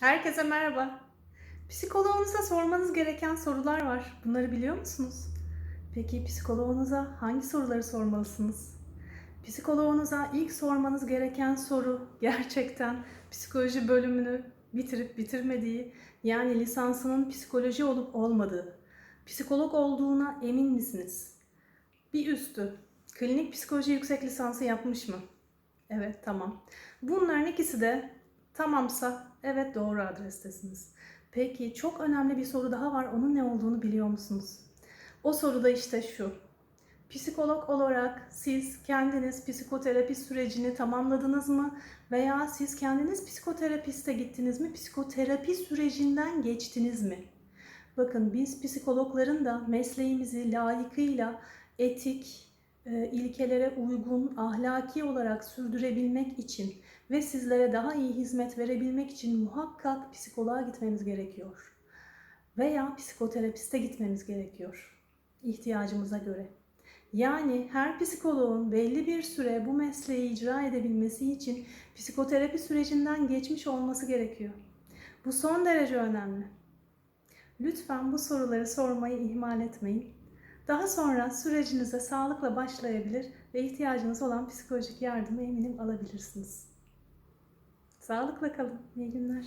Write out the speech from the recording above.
Herkese merhaba. Psikoloğunuza sormanız gereken sorular var. Bunları biliyor musunuz? Peki psikoloğunuza hangi soruları sormalısınız? Psikoloğunuza ilk sormanız gereken soru gerçekten psikoloji bölümünü bitirip bitirmediği, yani lisansının psikoloji olup olmadığı, psikolog olduğuna emin misiniz? Bir üstü, klinik psikoloji yüksek lisansı yapmış mı? Evet, tamam. Bunların ikisi de tamamsa evet doğru adrestesiniz. Peki çok önemli bir soru daha var. Onun ne olduğunu biliyor musunuz? O soru da işte şu. Psikolog olarak siz kendiniz psikoterapi sürecini tamamladınız mı? Veya siz kendiniz psikoterapiste gittiniz mi? Psikoterapi sürecinden geçtiniz mi? Bakın biz psikologların da mesleğimizi layıkıyla etik, ilkelere uygun, ahlaki olarak sürdürebilmek için ve sizlere daha iyi hizmet verebilmek için muhakkak psikoloğa gitmemiz gerekiyor. Veya psikoterapiste gitmemiz gerekiyor ihtiyacımıza göre. Yani her psikoloğun belli bir süre bu mesleği icra edebilmesi için psikoterapi sürecinden geçmiş olması gerekiyor. Bu son derece önemli. Lütfen bu soruları sormayı ihmal etmeyin. Daha sonra sürecinize sağlıkla başlayabilir ve ihtiyacınız olan psikolojik yardımı eminim alabilirsiniz. Sağlıkla kalın. İyi günler.